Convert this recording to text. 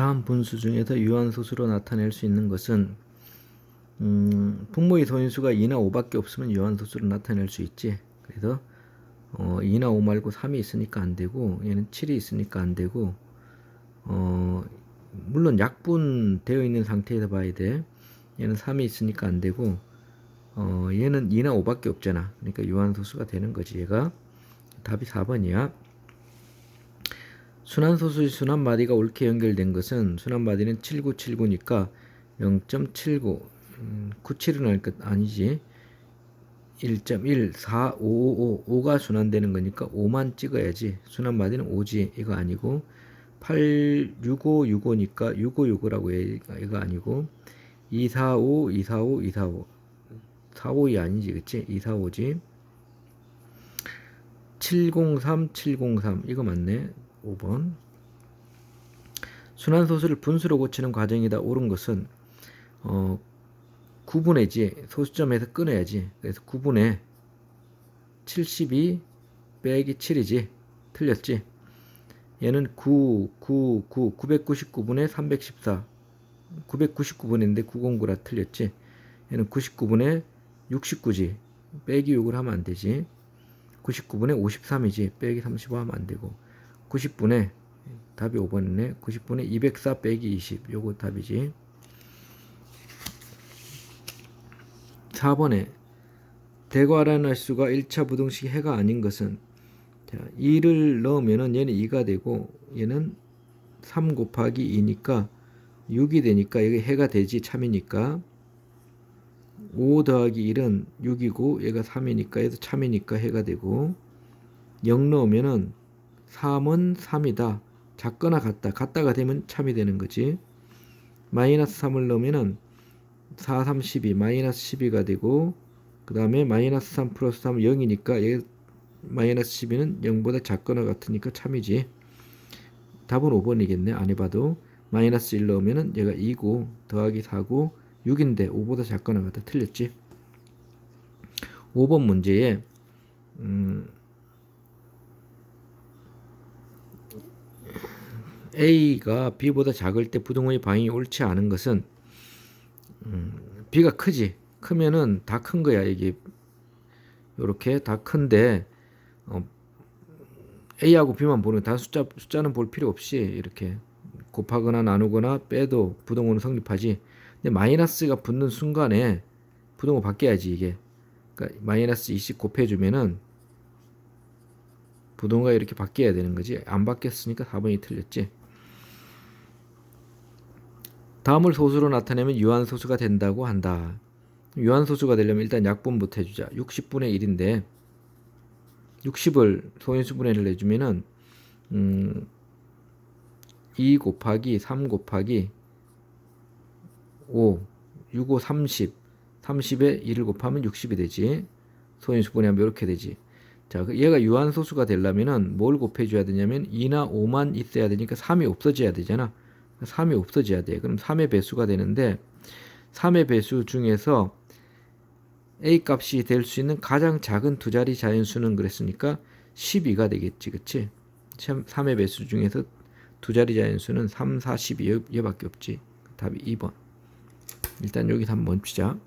다음 분수 중에서 유한소수로 나타낼 수 있는 것은 음, 분모의 소인수가 2나 5밖에 없으면 유한소수로 나타낼 수 있지. 그래서 어, 2나 5 말고 3이 있으니까 안 되고 얘는 7이 있으니까 안 되고 어, 물론 약분 되어 있는 상태에서 봐야 돼. 얘는 3이 있으니까 안 되고 어, 얘는 2나 5밖에 없잖아. 그러니까 유한소수가 되는 거지. 얘가 답이 4번이야. 순환소수의 순환마디가 옳게 연결된 것은 순환마디는 7979니까 0.79 음, 97은 아닐 것 아니지. 1.1 4 5 5 5가 순환되는 거니까 5만 찍어야지. 순환마디는 5지. 이거 아니고 8 65 65니까 65 65라고 해 이거 아니고 245 245 245 452 아니지 그치? 245지. 703 703 이거 맞네 5번. 순환소수를 분수로 고치는 과정이다. 옳은 것은 어, 구분해지. 소수점에서 끊어야지. 그래서 구분해. 72 빼기 7이지. 틀렸지? 얘는 9 9 9 999분의 314 999분인데 909라 틀렸지? 얘는 99분의 69지. 빼기 6을 하면 안 되지. 99분의 53이지. 빼기 35 하면 안 되고 90분의 답이 5번이네. 90분의 204 빼기 20 요거 답이지. 4번에 대괄하는 횟수가 1차 부등식 해가 아닌 것은 자, 2를 넣으면은 얘는 2가 되고 얘는 3 곱하기 2니까 6이 되니까 이게 해가 되지 참이니까. 5 더하기 1은 6이고 얘가 3이니까 얘도 참이니까 해가 되고. 0 넣으면은 3은 3이다. 작거나 같다. 같다가 되면 참이 되는 거지. 마이너스 3을 넣으면은 4, 3, 12, 마이너스 12가 되고 그 다음에 마이너스 3 플러스 3은 0이니까 얘 마이너스 12는 0보다 작거나 같으니까 참이지. 답은 5번이겠네. 안 해봐도 마이너스 1 넣으면은 얘가 2고 더하기 4고 6인데 5보다 작거나 같다. 틀렸지. 5번 문제에 A가 B보다 작을 때 부등호의 방향이 옳지 않은 것은 음, B가 크지. 크면은 다 큰 거야 이게. 이렇게 다 큰데 어, A하고 B만 보는 다 숫자 숫자는 볼 필요 없이 이렇게 곱하거나 나누거나 빼도 부등호는 성립하지. 근데 마이너스가 붙는 순간에 부등호 바뀌어야지 이게. 그러니까 마이너스 20 곱해주면은 부동가 이렇게 바뀌어야 되는 거지. 안 바뀌었으니까 4번이 틀렸지 다음을 소수로 나타내면 유한소수가 된다고 한다. 유한소수가 되려면 일단 약분부터 해주자. 60분의 1인데 60을 소인수분해를 내주면은 음, 2 곱하기 3 곱하기 5 6, 5, 30 30에 1을 곱하면 60이 되지. 소인수분해하면 이렇게 되지. 자, 그 얘가 유한소수가 되려면은 뭘 곱해줘야 되냐면 2나 5만 있어야 되니까 3이 없어져야 되잖아. 3이 없어져야 돼. 그럼 3의 배수가 되는데 3의 배수 중에서 A 값이 될 수 있는 가장 작은 두 자리 자연수는 그랬으니까 12가 되겠지. 그치? 3의 배수 중에서 두 자리 자연수는 3, 4, 12 얘밖에 없지. 답이 2번. 일단 여기서 한번 멈추자.